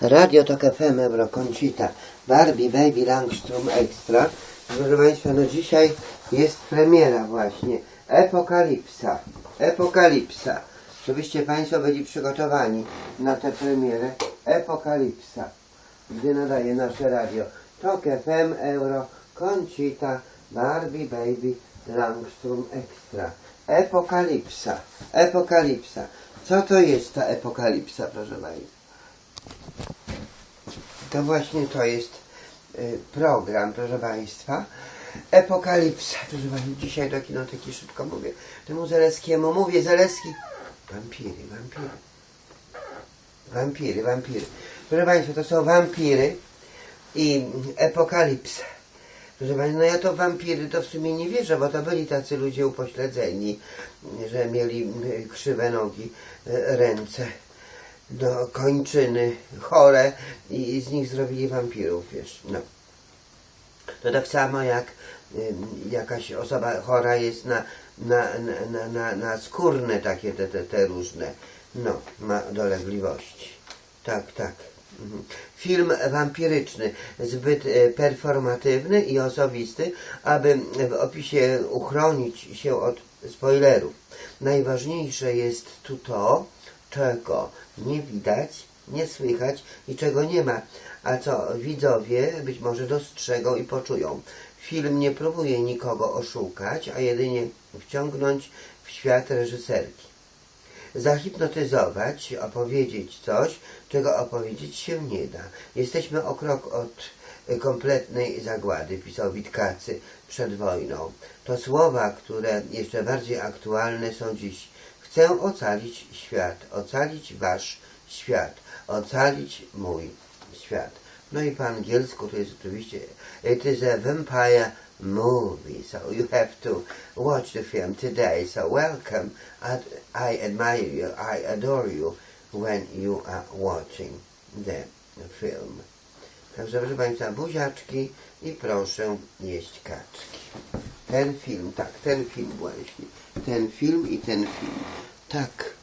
Radio Tok FM Eurokoncita Barbie Baby Langstrom Extra. Proszę Państwa, no dzisiaj jest premiera właśnie. Epokalipsa Epokalipsa. Żebyście Państwo byli przygotowani na tę premierę. Epokalipsa gdy nadaje nasze radio. Tok FM Euro Concita Barbie Baby Langstrom Extra. Epokalipsa Epokalipsa. Co to jest ta epokalipsa proszę Państwa? To właśnie to jest y, program, proszę Państwa. Epokalipsa. Proszę Państwa, dzisiaj do kinoteki szybko mówię. Temu Zaleskiemu mówię, Zaleski. Wampiry, wampiry. Wampiry, wampiry. Proszę Państwa, to są wampiry i epokalipsa. Proszę Państwa, no ja to wampiry to w sumie nie wierzę, bo to byli tacy ludzie upośledzeni, że mieli y, krzywe nogi, y, ręce no, kończyny chore i z nich zrobili wampirów, wiesz, no. To tak samo jak jakaś osoba chora jest na, na, na, na, na, skórne takie te, te, te różne, no, ma dolegliwości. Tak, tak. Mhm. Film wampiryczny, zbyt e, performatywny i osobisty, aby w opisie uchronić się od spoilerów. Najważniejsze jest tu to, czego nie widać, nie słychać i czego nie ma, a co widzowie być może dostrzegą i poczują. Film nie próbuje nikogo oszukać, a jedynie wciągnąć w świat reżyserki. Zahipnotyzować, opowiedzieć coś, czego opowiedzieć się nie da. Jesteśmy o krok od kompletnej zagłady, pisał Witkacy przed wojną. To słowa, które jeszcze bardziej aktualne są dziś. Chcę ocalić świat, ocalić wasz świat, ocalić mój świat. No i po angielsku to jest oczywiście It is a vampire movie, so you have to watch the film today. So welcome, I admire you, I adore you when you are watching the film. Także proszę Państwa, buziaczki i proszę jeść kaczki. Ten film, tak, ten film właśnie. Ten film i ten film. Tak.